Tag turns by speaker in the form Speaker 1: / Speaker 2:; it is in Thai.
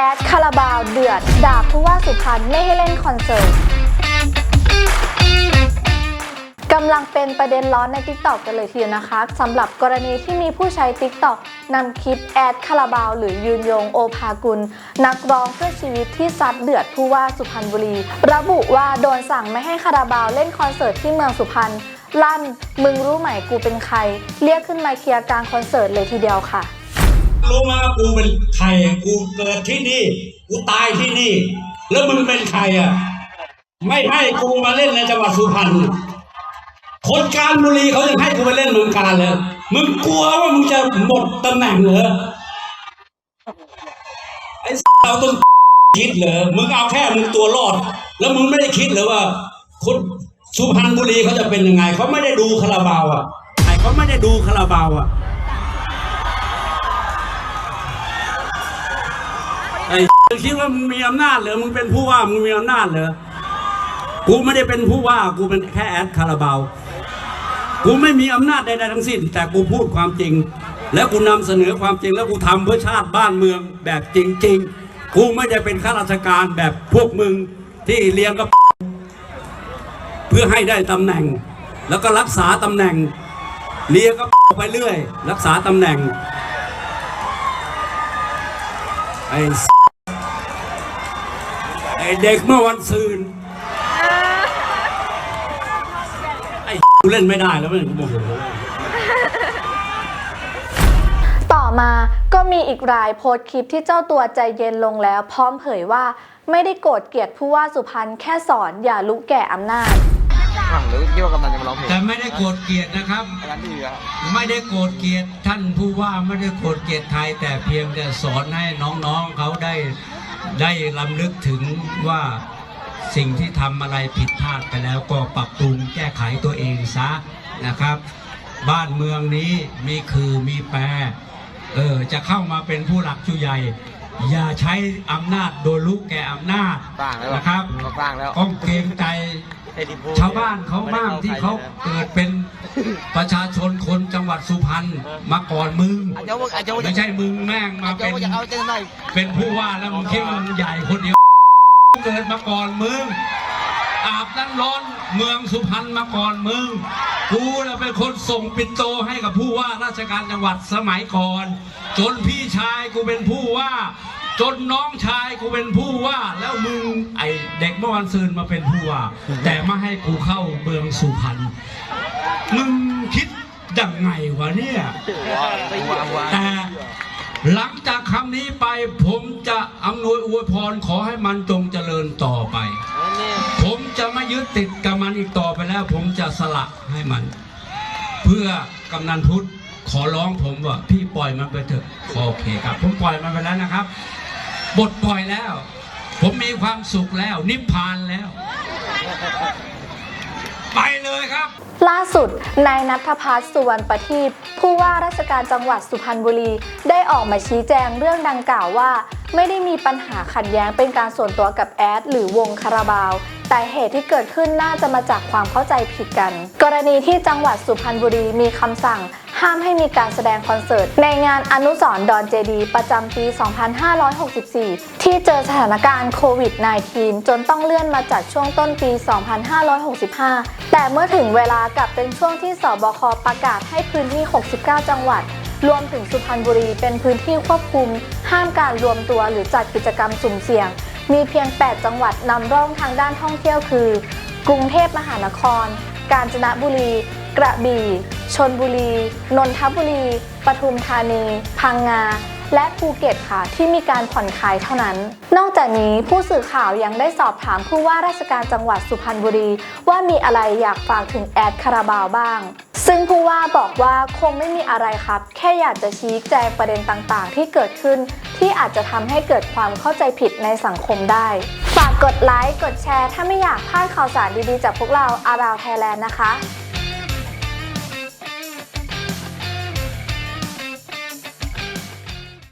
Speaker 1: แอดคาราบาวเดือดด่าผู้ว่าสุพรรณไม่ให้เล่นคอนเสิร์ตกำลังเป็นประเด็นร้อนใน t ิ k t o k กันเลยทีเดียวนะคะสำหรับกรณีที่มีผู้ใช้ t ิ k t o k นำคลิปแอดคาราบาว หรือยืนยงโอภากุล นักร้องเพื่อชีวิตที่ซัดเดือดผู้ว่าสุพรรณบุรี ระบุว่าโดนสั่งไม่ให้คาราบาวเล่นคอนเสิร์ตที่เมืองสุพรรณลั่น มึงรู้ไหมกูเป็นใคร เรียกขึ้นมาเคลียร์กลางคอนเสิร์ตเลยทีเดียวค่ะ
Speaker 2: รู้ไหมว่ากูเป็นใครกูเกิดที่นี่ กูตายที่นี่ แล้วมึงเป็นใครอะ ไม่ให้กูมาเล่นในจังหวัดสุพรรณคนการบุรีเขายังให้กูไปเล่นเมืองการเลย มึงกลัวว่ามึงจะหมดตำแหน่งเหรอไอ้เราต้องคิดเหรอ มึงเอาแค่มึงตัวรอด แล้วมึงไม่ได้คิดเหรอว่าคนสุพรรณบุรีเขาจะเป็นยังไง เขาไม่ได้ดูคาราบาวอะใครเขาไม่ได้ดูคาราบาวอะ คิดว่ามึงมีอำนาจเหรอมึงเป็นผู้ว่ามึงมีอำนาจเหรอกูไม่ได้เป็นผู้ว่ากูเป็นแค่แอดคาราบาวกูไม่มีอำนาจใดๆทั้งสิ้น แต่กูพูดความจริง แล้วกูนำเสนอความจริง แล้วกูทำเพื่อชาติบ้านเมืองแบบจริง ๆ กูไม่ได้เป็นข้าราชการแบบพวกมึงที่เลี้ยงกับเพื่อให้ได้ตำแหน่ง แล้วก็รักษาตำแหน่ง เลี้ยงก็ไปเรื่อย รักษาตำแหน่งไอ้ ไอ้เด็กเมื่อวันซืนไอ้กูเล่นไม่ได้แล้วมันกูโมโห
Speaker 1: ต่อมาก็มีอีกรายโพสต์คลิปที่เจ้าตัวใจเย็นลงแล้ว พร้อมเผยว่าไม่ได้โกรธเกลียดผู้ว่าสุพรรณแค่สอนอย่าลุกแก่อำนาจ
Speaker 3: หลังหรือคิดว่ากำลังจะมาร้องเพลง
Speaker 4: แต่ไม่ได้โกรธเกลียดนะครับ
Speaker 3: อันนั้นดีครับ
Speaker 4: ไม่ได้โกรธเกลียดท่านผู้ว่าไม่ได้โกรธเกลียดไทยแต่เพียงแต่สอนให้น้องๆเขาได้ ได้ลำลึกถึงว่าสิ่งที่ทำอะไรผิดพลาดไปแล้วก็ปรับปรุงแก้ไขตัวเองซะนะครับ บ้านเมืองนี้มีคือมีแปรเออจะเข้ามาเป็นผู้หลักผู้ใหญ่ อย่าใช้อำนาจโดยรู้แก่อำนาจ
Speaker 3: สร้างแล้ว
Speaker 4: นะครับ
Speaker 3: เขาสร้างแล้ว
Speaker 4: ต้องเกรงใจชาวบ้านเขาบ้างที่เขาเกิดเป็น ประชาชนคนจังหวัดสุพรรณมาก่อนมึง
Speaker 3: อาจจะว่าอาจจะว่า
Speaker 4: ไม่ใช่มึงแม่ง
Speaker 3: อา
Speaker 4: มา
Speaker 3: จจะ
Speaker 4: เป็น
Speaker 3: ว่าจะเอาเจ้าหน่อย
Speaker 4: เป็นผู้ว่าแล้วมึงคิดว่ามึงใหญ่คนเดียวเกิดมาก่อนมึง อาบน้ำร้อนเมืองสุพรรณมาก่อนมึง กูน่ะเป็นคนส่งปิ่นโตให้กับผู้ว่าราชการจังหวัดสมัยก่อน จนพี่ชายกูเป็นผู้ว่า จนน้องชายกูเป็นผู้ว่า แล้วมึงไอเด็กเมื่อวันซืนมาเป็นผู้ว่า แต่มาให้กูเข้าเมืองสุพรรณมึงคิดยังไงวะเนี่ย
Speaker 3: วางวาง
Speaker 4: แต่หลังจากคำนี้ไปผมจะอำนวยอวยพรขอให้มันจงเจริญต่อไป ผมจะไม่ยึดติดกับมันอีกต่อไปแล้ว ผมจะสละให้มัน เพื่อกำนันพุทธ ขอร้องผมว่าพี่ปล่อยมันไปเถอะโอเคครับ ผมปล่อยมันไปแล้วนะครับ บทปล่อยแล้ว ผมมีความสุขแล้ว นิพพานแล้ว ไปเลยครับ
Speaker 1: ล่าสุดนายนัทพัฒน์สุวรรณประทีปผู้ว่าราชการจังหวัดสุพรรณบุรี ได้ออกมาชี้แจงเรื่องดังกล่าวว่า ไม่ได้มีปัญหาขัดแย้งเป็นการส่วนตัวกับแอดหรือวงคาราบาวแต่เหตุที่เกิดขึ้นน่าจะมาจากความเข้าใจผิดกัน กรณีที่จังหวัดสุพรรณบุรีมีคำสั่ง ห้ามให้มีการแสดงคอนเสิร์ต ในงานอนุสรณ์ดอนเจดี ประจำปี 2564 ที่เจอสถานการณ์โควิด -19 จนต้องเลื่อนมาจัดช่วงต้นปี 2565 แต่เมื่อถึงเวลากลับเป็นช่วงที่สบคประกาศให้พื้นที่ 69 จังหวัด รวมถึงสุพรรณบุรีเป็นพื้นที่ควบคุม ห้ามการรวมตัวหรือจัดกิจกรรมสุ่มเสี่ยง มีเพียง 8 จังหวัดนำร่องทางด้านท่องเที่ยวคือ กรุงเทพมหานคร กาญจนบุรี กระบี่ ชนบุรี นนทบุรี ปทุมธานี พังงา และภูเก็ตค่ะ ที่มีการผ่อนคลายเท่านั้น นอกจากนี้ผู้สื่อข่าวยังได้สอบถามผู้ว่าราชการจังหวัดสุพรรณบุรี ว่ามีอะไรอยากฝากถึงแอดคาราบาวบ้าง ซึ่งผู้ว่าบอกว่าคงไม่มีอะไรครับ แค่อยากจะชี้แจงประเด็นต่างๆ ที่เกิดขึ้น ที่อาจจะทำให้เกิดความเข้าใจผิดในสังคมได้ฝากกดไลค์ กดแชร์ ถ้าไม่อยากพลาดข่าวสารดีๆ จากพวกเราอาราวไทยแลนด์นะคะ